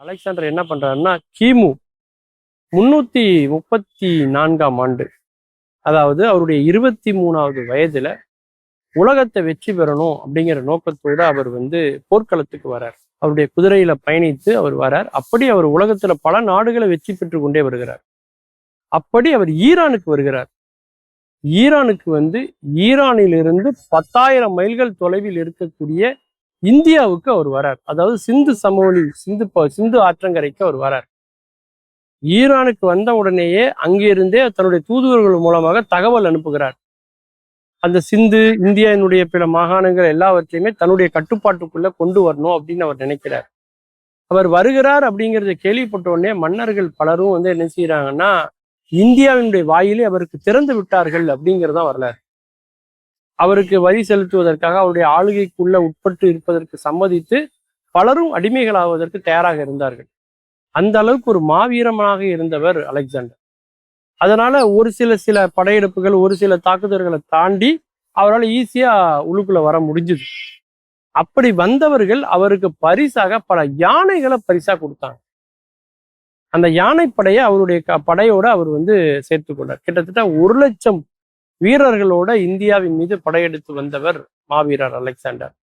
Alexander என்ன பண்றாருன்னா கிமு முன்னூத்தி முப்பத்தி நான்காம் ஆண்டு அதாவது அவருடைய இருபத்தி மூணாவது வயதுல உலகத்தை வெற்றி பெறணும் அப்படிங்கிற நோக்கத்தோடு அவர் வந்து போர்க்களத்துக்கு வரார். அவருடைய குதிரையில பயணித்து அவர் வரார். அப்படி அவர் உலகத்துல பல நாடுகளை வெற்றி பெற்று கொண்டே வருகிறார். அப்படி அவர் ஈரானுக்கு வருகிறார். ஈரானுக்கு வந்து ஈரானிலிருந்து பத்தாயிரம் மைல்கள் தொலைவில் இருக்கக்கூடிய இந்தியாவுக்கு அவர் வரார். அதாவது சிந்து சமவெளி சிந்து ப- சிந்து ஆற்றங்கரைக்கு அவர் வரார். ஈரானுக்கு வந்த உடனேயே அங்கிருந்தே தன்னுடைய தூதுவர்கள் மூலமாக தகவல் அனுப்புகிறார். அந்த சிந்து இந்தியாவினுடைய பிற மாகாணங்கள் எல்லாவற்றையுமே தன்னுடைய கட்டுப்பாட்டுக்குள்ள கொண்டு வரணும் அப்படின்னு அவர் நினைக்கிறார். அவர் வருகிறார் அப்படிங்கிறத கேள்விப்பட்ட உடனே மன்னர்கள் பலரும் வந்து என்ன செய்யறாங்கன்னா இந்தியாவினுடைய வாயிலே அவருக்கு திறந்து விட்டார்கள் அப்படிங்கிறதான் வரலாறு. அவருக்கு வரி செலுத்துவதற்காக அவருடைய ஆளுகைக்குள்ள உட்பட்டு இருப்பதற்கு சம்மதித்து பலரும் அடிமைகளாவதற்கு தயாராக இருந்தார்கள். அந்த அளவுக்கு ஒரு மாவீரமாக இருந்தவர் அலெக்சாண்டர். அதனால ஒரு சில சில படையெடுப்புகள் ஒரு சில தாக்குதல்களை தாண்டி அவரால் ஈஸியா உள்ளுக்குள்ள வர முடிஞ்சுது. அப்படி வந்தவர்கள் அவருக்கு பரிசாக பல யானைகளை பரிசா கொடுத்தாங்க. அந்த யானைப்படையை அவருடைய க- படையோட அவர் வந்து சேர்த்து கொண்டார் கிட்டத்தட்ட ஒரு லட்சம் வீரர்களோட இந்தியாவின் மீது படையெடுத்து வந்தவர் மாவீரர் அலெக்சாண்டர்.